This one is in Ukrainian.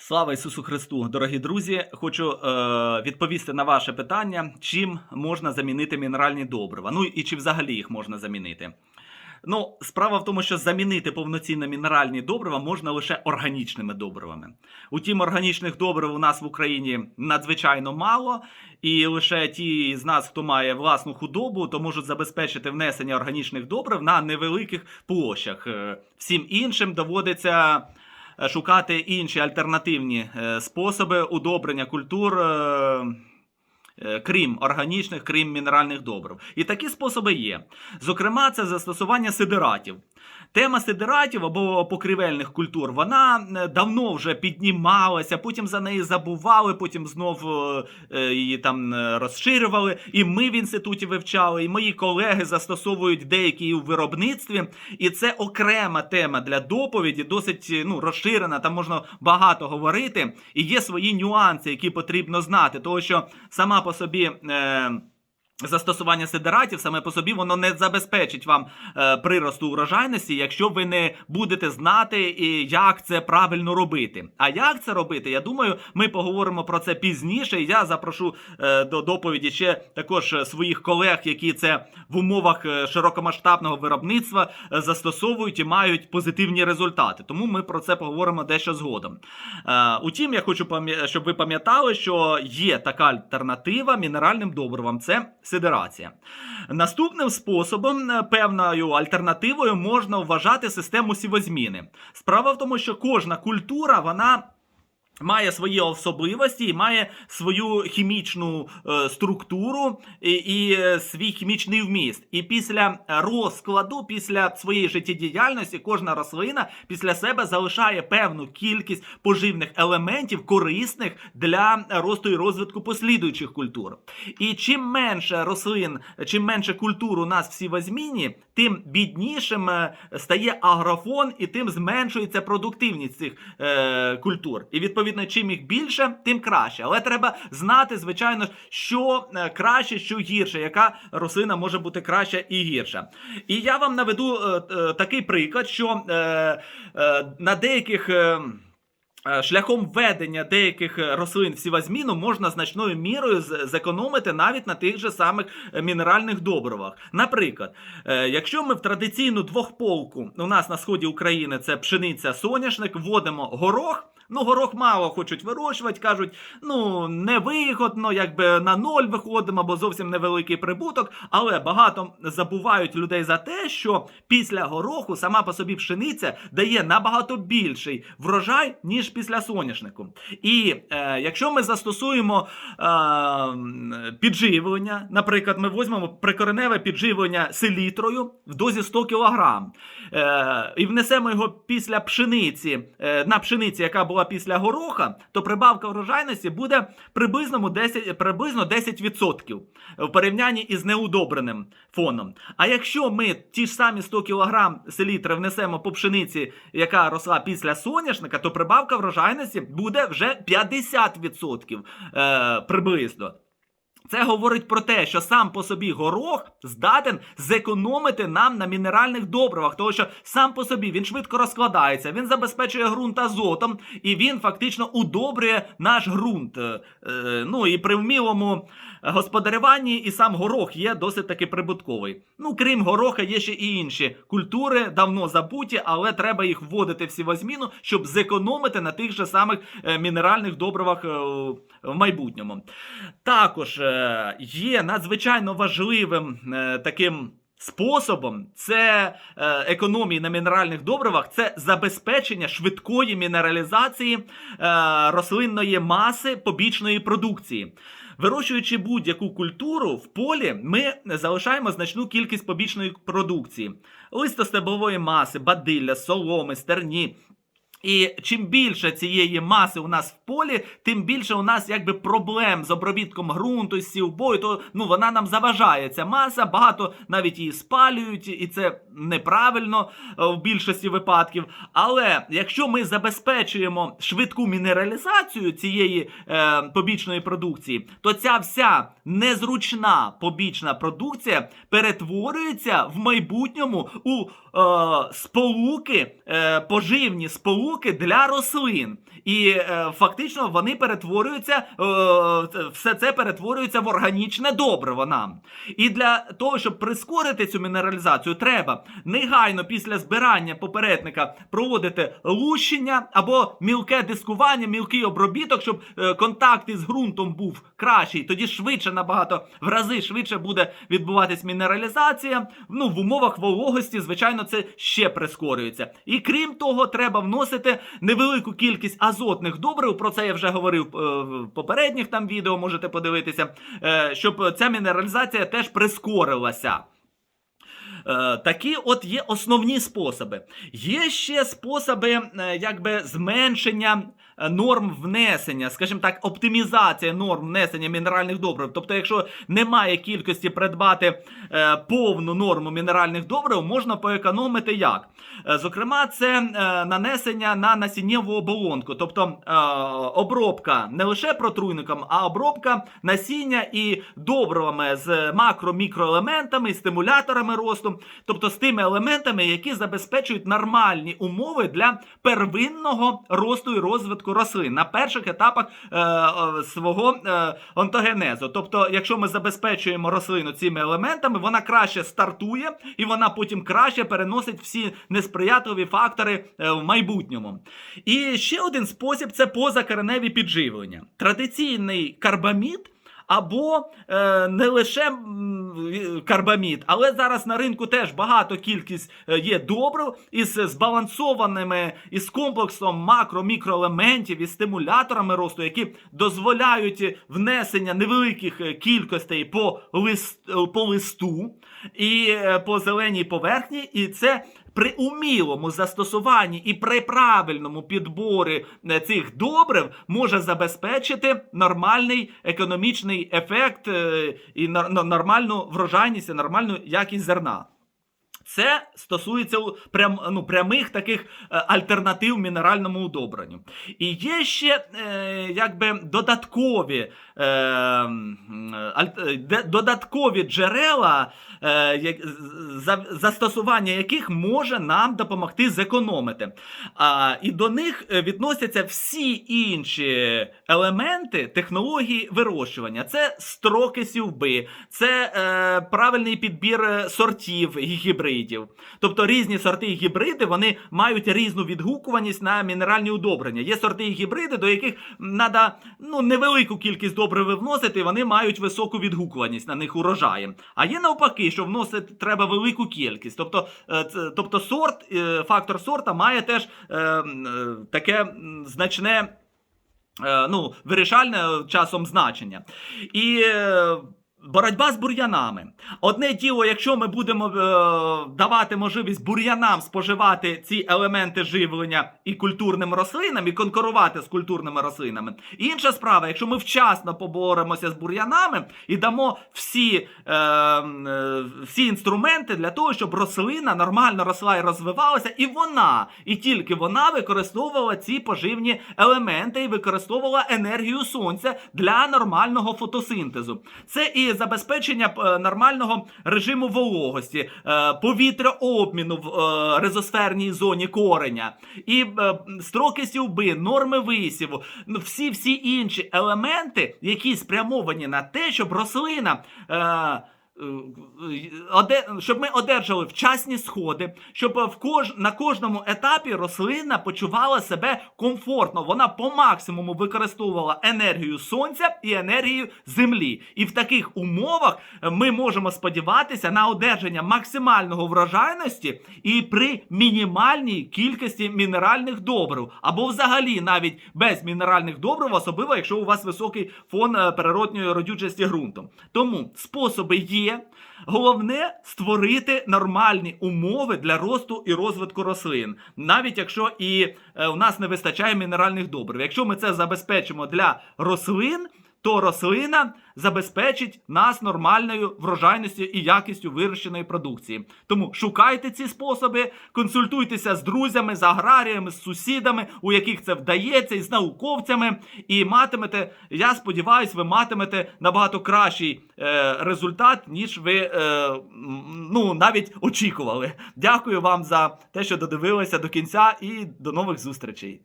Слава Ісусу Христу, дорогі друзі! Хочу е, відповісти на ваше питання, чим можна замінити мінеральні добрива. Ну і чи взагалі їх можна замінити. Ну, справа в тому, що замінити повноцінно мінеральні добрива можна лише органічними добривами. Утім, органічних добрив у нас в Україні надзвичайно мало, і лише ті з нас, хто має власну худобу, то можуть забезпечити внесення органічних добрив на невеликих площах. Е, Всім іншим доводиться шукати інші альтернативні е, способи удобрення культур. Е, Крім органічних, крім мінеральних добрив. І такі способи є. Зокрема, це застосування сидератів. Тема сидератів або покрівельних культур, вона е, давно вже піднімалася, потім за неї забували, потім знов е, її там розширювали. І ми в інституті вивчали, і мої колеги застосовують деякі у виробництві. І це окрема тема для доповіді, досить ну, розширена, там можна багато говорити. І є свої нюанси, які потрібно знати, тому що сама по собі. Е, Застосування сидератів саме по собі воно не забезпечить вам е, приросту урожайності, якщо ви не будете знати, і як це правильно робити. А як це робити? Я думаю, ми поговоримо про це пізніше. Я запрошу е, до доповіді ще також е, своїх колег, які це в умовах е, широкомасштабного виробництва е, застосовують і мають позитивні результати. Тому ми про це поговоримо дещо згодом. Е, утім, я хочу щоб ви пам'ятали, що є така альтернатива мінеральним добривам. Це сидерація. Наступним способом, е, певною альтернативою, можна вважати систему сівозміни. Справа в тому, що кожна культура вона. Має свої особливості і має свою хімічну е, структуру і, і е, свій хімічний вміст. І після розкладу, після своєї життєдіяльності, кожна рослина після себе залишає певну кількість поживних елементів, корисних для росту і розвитку послідуючих культур. І чим менше рослин, чим менше культур у нас в сівозміні, тим біднішим е, стає агрофон і тим зменшується продуктивність цих е, культур. І відповідно, чим їх більше, тим краще. Але треба знати, звичайно, що е, краще, що гірше, яка рослина може бути краща і гірша. І я вам наведу е, е, такий приклад, що е, е, на деяких. Е, Шляхом введення деяких е, рослин в сівозміну можна значною мірою зекономити навіть на тих же самих е, мінеральних добривах. Наприклад, е, якщо ми в традиційну двохполку у нас на сході України це пшениця, соняшник, вводимо горох. Ну, горох мало хочуть вирощувати, кажуть, ну невигодно, якби на ноль виходимо, бо зовсім невеликий прибуток. Але багато забувають людей за те, що після гороху сама по собі пшениця дає набагато більший врожай, ніж після соняшнику. І е, якщо ми застосуємо е, підживлення, наприклад, ми візьмемо прикореневе підживлення селітрою в дозі 100 кг, е, і внесемо його після пшениці, е, на пшениці, яка була після гороха, то прибавка врожайності буде приблизно 10, приблизно 10% в порівнянні із неудобреним фоном. А якщо ми ті ж самі 100 кг селітри внесемо по пшениці, яка росла після соняшника, то прибавка врожайності буде вже 50% е, приблизно. Це говорить про те, що сам по собі горох здатен зекономити нам на мінеральних добривах, тому що сам по собі він швидко розкладається, він забезпечує ґрунт азотом і він фактично удобрює наш ґрунт. Е, е, ну і при вмілому господарюванні і сам горох є досить таки прибутковий. Ну, крім гороха, є ще і інші культури, давно забуті, але треба їх вводити в сівозміну, щоб зекономити на тих же самих е, мінеральних добривах е, в майбутньому. Також е, є надзвичайно важливим таким. Способом це економії на мінеральних добривах, це забезпечення швидкої мінералізації рослинної маси побічної продукції. Вирощуючи будь-яку культуру в полі, ми залишаємо значну кількість побічної продукції: листостеблової маси, бадилля, соломи, стерні. І чим більше цієї маси у нас в полі, тим більше у нас якби проблем з обробітком ґрунту, з сівбою, то ну вона нам заважає ця маса. Багато навіть її спалюють, і це неправильно е, в більшості випадків. Але якщо ми забезпечуємо швидку мінералізацію цієї е, побічної продукції, то ця вся незручна побічна продукція перетворюється в майбутньому у сполуки, е, поживні сполуки для рослин. І е, фактично вони перетворюються, е, все це перетворюється в органічне добриво нам. І для того, щоб прискорити цю мінералізацію, треба негайно після збирання попередника проводити лущення або мілке дискування, мілкий обробіток, щоб е, контакт із ґрунтом був кращий. Тоді швидше набагато в рази швидше буде відбуватись мінералізація. Ну, в умовах вологості, звичайно, це ще прискорюється. І крім того, треба вносити невелику кількість азотних добрив. Про це я вже говорив е, в попередніх там відео, можете подивитися, е, щоб ця мінералізація теж прискорилася. Е, Такі от є основні способи. Є ще способи е, якби зменшення е, норм внесення, скажімо так, оптимізація норм внесення мінеральних добрив. Тобто, якщо немає кількості придбати повну норму мінеральних добрив, можна поекономити як? Зокрема, це нанесення на насіннєву оболонку, тобто обробка не лише протруйником, а обробка насіння і добривами з макро-мікроелементами, стимуляторами росту, тобто з тими елементами, які забезпечують нормальні умови для первинного росту і розвитку рослин на перших етапах е, е, свого е, онтогенезу. Тобто, якщо ми забезпечуємо рослину цими елементами, вона краще стартує і вона потім краще переносить всі несприятливі фактори е, в майбутньому. І ще один спосіб це позакореневі підживлення. Традиційний карбамід. Або е, не лише карбамід, але зараз на ринку теж багато кількість е, є добрив із збалансованими із комплексом макро-мікроелементів і стимуляторами росту, які дозволяють внесення невеликих е, кількостей по, лист, е, по листу і по зеленій поверхні, і це при умілому застосуванні і при правильному підборі е, цих добрив може забезпечити нормальний економічний ефект е, і нормальну врожайність і нормальну якість зерна. Це стосується прям, ну, прямих таких е, альтернатив мінеральному удобренню. І є ще е, якби додаткові, е, е, додаткові джерела, е, за, застосування яких може нам допомогти зекономити. А, і до них е, відносяться всі інші елементи технології вирощування. Це строки сівби, це е, правильний підбір е, сортів гібридів. Тобто різні сорти і гібриди вони мають різну відгукуваність на мінеральні удобрення. Є сорти і гібриди, до яких треба ну, невелику кількість добрив вносити, і вони мають високу відгукуваність на них урожаєм. А є навпаки, що вносити треба велику кількість. Тобто, е, тобто сорт, е, фактор сорта має теж е, таке значне. Ну, вирішальне часом значення. І боротьба з бур'янами. Одне діло, якщо ми будемо е, давати можливість бур'янам споживати ці елементи живлення і культурним рослинам, і конкурувати з культурними рослинами. Інша справа, якщо ми вчасно поборемося з бур'янами і дамо всі, е, е, всі інструменти для того, щоб рослина нормально росла і розвивалася, і вона, і тільки вона використовувала ці поживні елементи і використовувала енергію сонця для нормального фотосинтезу. Це і забезпечення е, нормального режиму вологості, е, повітряобміну в е, резосферній зоні кореня, і строки сівби, норми висіву, всі всі інші елементи, які спрямовані на те, щоб рослина. Е, щоб ми одержали вчасні сходи, щоб в кож... на кожному етапі рослина почувала себе комфортно. Вона по максимуму використовувала енергію сонця і енергію землі. І в таких умовах е, ми можемо сподіватися на одержання максимального врожайності і при мінімальній кількості мінеральних добрив, або взагалі навіть без мінеральних добрив, особливо якщо у вас високий фон е, природньої родючості ґрунту. Тому способи є. Головне створити нормальні умови для росту і розвитку рослин, навіть якщо і е, у нас не вистачає мінеральних добрив. Якщо ми це забезпечимо для рослин, то рослина забезпечить нас нормальною врожайністю і якістю вирощеної продукції. Тому шукайте ці способи, консультуйтеся з друзями, з аграріями, з сусідами, у яких це вдається, і з науковцями, і матимете, я сподіваюся, ви матимете набагато кращий е, результат, ніж ви е, ну, навіть очікували. Дякую вам за те, що додивилися до кінця, і до нових зустрічей.